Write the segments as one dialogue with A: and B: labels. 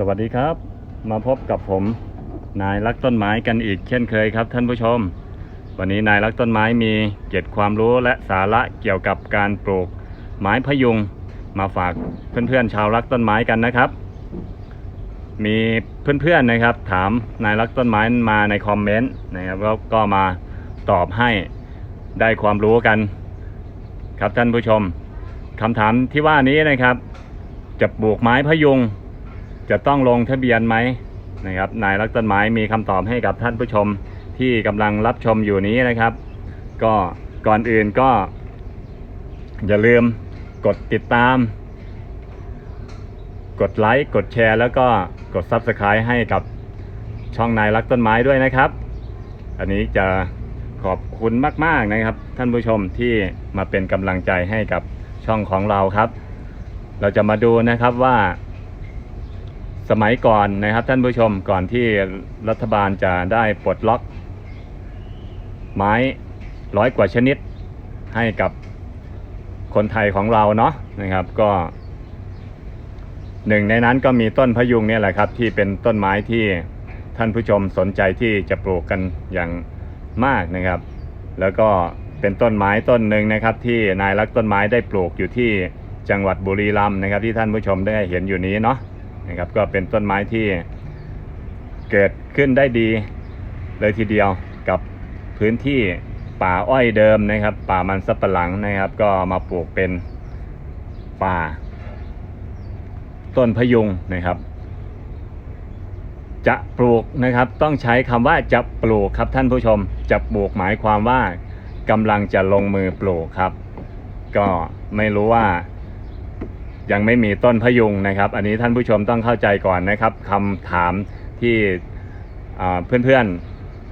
A: สวัสดีครับ มาพบกับผม นายรักต้นไม้กันอีกเช่นเคยครับท่านผู้ชม วันนี้นายรักต้นไม้มีเก็ดความรู้และสาระเกี่ยวกับการปลูกไม้พยุง มาฝากเพื่อนๆชาวรักต้นไม้กันนะครับ มีเพื่อนๆนะครับ ถามนายรักต้นไม้มาในคอมเมนต์นะครับแล้วก็มาตอบให้ได้ความรู้กัน ครับท่านผู้ชมคำถามที่ว่านี้นะครับ จะปลูกไม้พยุง จะต้องลงทะเบียนไหมนะครับนายรักต้นไม้มีคำตอบให้กับท่านผู้ชมที่กำลังรับชมอยู่นี้นะครับ ก็ก่อนอื่นก็ อย่าลืมกดติดตาม กดไลค์กดแชร์แล้วก็กด Subscribe ให้กับช่องนายรักต้นไม้ด้วยนะครับ อันนี้จะขอบคุณมาก ๆนะครับ ท่านผู้ชมที่มาเป็นกำลังใจให้กับช่องของเราครับ เราจะมาดูนะครับว่า สมัยก่อนนะครับท่านผู้ชมก่อนที่รัฐบาลจะได้ปลดล็อก ไม้ร้อยกว่าชนิดให้กับคนไทยของเราเนาะนะครับก็หนึ่งในนั้นก็มีต้นพะยุงเนี่ยแหละครับที่เป็นต้นไม้ที่ท่านผู้ชมสนใจที่จะปลูกกันอย่างมากนะครับ แล้วก็เป็นต้นไม้ต้นหนึ่งนะครับ ที่นายรักต้นไม้ได้ปลูกอยู่ที่จังหวัดบุรีรัมย์นะครับ ที่ท่านผู้ชมได้เห็นอยู่นี้เนาะ นะครับ ก็เป็นต้นไม้ที่เกิดขึ้นได้ดีเลยทีเดียวกับพื้นที่ป่าอ้อยเดิมนะครับ ป่ามันสับปะหลังนะครับ ก็มาปลูกเป็นป่า ต้นพะยุงนะครับ จะปลูกนะครับต้องใช้คำว่าจะปลูกครับท่านผู้ชมจะปลูกหมายความว่ากำลังจะลงมือปลูกครับ ก็ไม่รู้ว่า ยังไม่มีต้นพะยุงนะครับ อันนี้ท่านผู้ชมต้องเข้าใจก่อนนะครับคำถามที่เพื่อน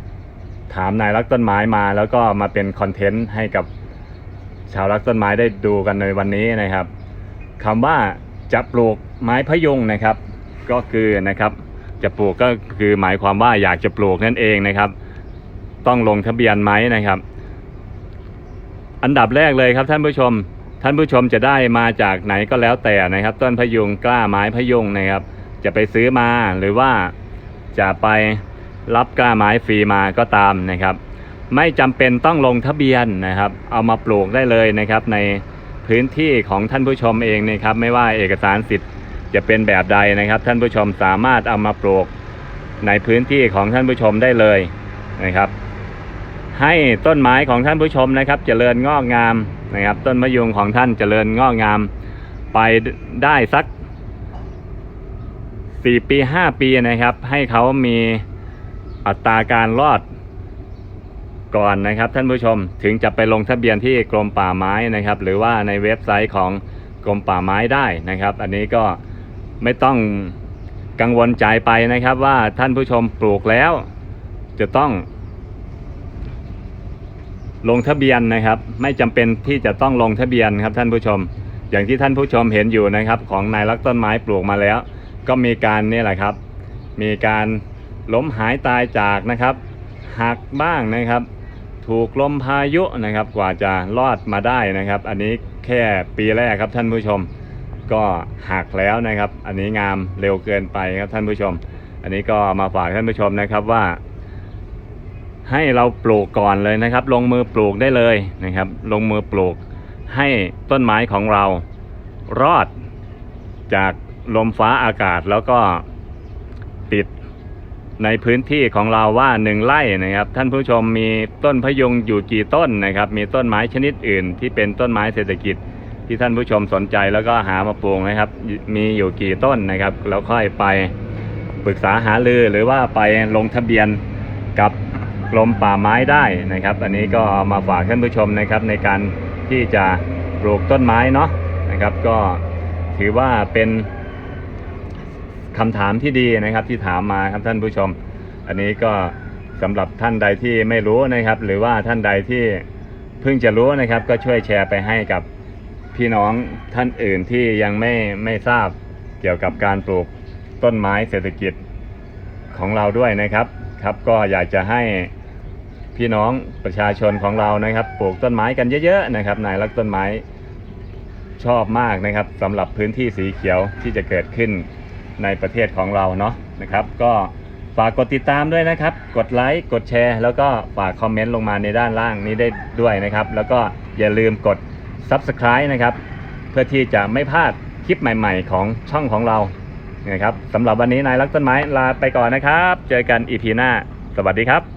A: ๆถามนายรักต้นไม้มา แล้วก็มาเป็นคอนเทนต์ให้กับชาวรักต้นไม้ได้ดูกันในวันนี้นะครับคำว่าจะปลูกไม้พะยุงนะครับ ก็คือนะครับจะปลูกก็คือหมายความว่าอยากจะปลูกนั่นเองนะครับ ต้องลงทะเบียนไหมนะครับ อันดับแรกเลยครับท่านผู้ชม ท่านผู้ชมจะได้มาจากไหนก็แล้วแต่นะครับ ต้นพะยุงกล้าไม้พะยุงนะครับ จะไปซื้อมาหรือว่าจะไปรับกล้าไม้ฟรีมาก็ตามนะครับ ไม่จำเป็นต้องลงทะเบียนนะครับ เอามาปลูกได้เลยนะครับ ในพื้นที่ของท่านผู้ชมเองนะครับ ไม่ว่าเอกสารสิทธิ์จะเป็นแบบใดนะครับ ท่านผู้ชมสามารถเอามาปลูกในพื้นที่ของท่านผู้ชมได้เลยนะครับ ให้ต้นไม้ของท่านผู้ชมนะครับ เจริญงอกงามนะครับ ต้นมะยุงของท่านเจริญงอกงาม ไปได้สักสี่ปีห้าปีนะครับ ให้เขามีอัตราการรอดก่อนนะครับ ท่านผู้ชมถึงจะไปลงทะเบียนที่กรมป่าไม้นะครับ หรือว่าในเว็บไซต์ของกรมป่าไม้ได้นะครับ อันนี้ก็ไม่ต้องกังวลใจไปนะครับว่าท่านผู้ชมปลูกแล้ว จะต้อง ลงทะเบียนนะครับ ไม่จำเป็นที่จะต้องลงทะเบียนครับท่านผู้ชม อย่างที่ท่านผู้ชมเห็นอยู่นะครับ ของนายรักต้นไม้ปลูกมาแล้ว ก็มีการนี่แหละครับ มีการล้มหายตายจากนะครับหักบ้างนะครับ ถูกลมพายุนะครับกว่าจะรอดมาได้นะครับ อันนี้แค่ปีแรกครับท่านผู้ชม ก็หักแล้วนะครับ อันนี้งามเร็วเกินไปครับท่านผู้ชม อันนี้ก็มาฝากท่านผู้ชมนะครับว่า ให้เราปลูกก่อนเลยนะครับ ลงมือปลูกได้เลยนะครับ ลงมือปลูกให้ต้นไม้ของเรารอดจากลมฟ้าอากาศแล้วก็ติดในพื้นที่ของเราว่าหนึ่งไร่นะครับ ท่านผู้ชมมีต้นพะยุงอยู่กี่ต้นนะครับ มีต้นไม้ชนิดอื่น ที่เป็นต้นไม้เศรษฐกิจที่ท่านผู้ชมสนใจแล้วก็หามาปลูกนะครับ มีอยู่กี่ต้นนะครับแล้วค่อยไปปรึกษาหารือหรือว่าไปลงทะเบียนกับ กรมป่าไม้ได้นะครับ อันนี้ก็เอามาฝากท่านผู้ชมนะครับในการที่จะปลูกต้นไม้เนาะนะครับ ก็ถือว่าเป็นคำถามที่ดีนะครับที่ถามมาครับท่านผู้ชม อันนี้ก็สำหรับท่านใดที่ไม่รู้นะครับ หรือว่าท่านใดที่เพิ่งจะรู้นะครับ ก็ช่วยแชร์ไปให้กับพี่น้องท่านอื่นที่ยังไม่ไม่ทราบเกี่ยวกับการปลูกต้นไม้เศรษฐกิจของเราด้วยนะครับ ครับก็อยากจะให้ พี่น้องประชาชนของเรานะครับปลูกต้นไม้กันเยอะๆนะครับนายรักต้นไม้ชอบมากนะครับสำหรับพื้นที่สีเขียวที่จะเกิดขึ้นในประเทศของเราเนาะนะครับ ก็ฝากกดติดตามด้วยนะครับ กดไลค์กดแชร์ แล้วก็ฝากคอมเมนต์ลงมาในด้านล่างนี้ได้ด้วยนะครับ แล้วก็อย่าลืมกด Subscribe นะครับ เพื่อที่จะไม่พลาดคลิปใหม่ ๆ ของช่องของเรานะครับสำหรับวันนี้นายรักต้นไม้ลาไปก่อนนะครับ เจอกันอีพีหน้า สวัสดีครับ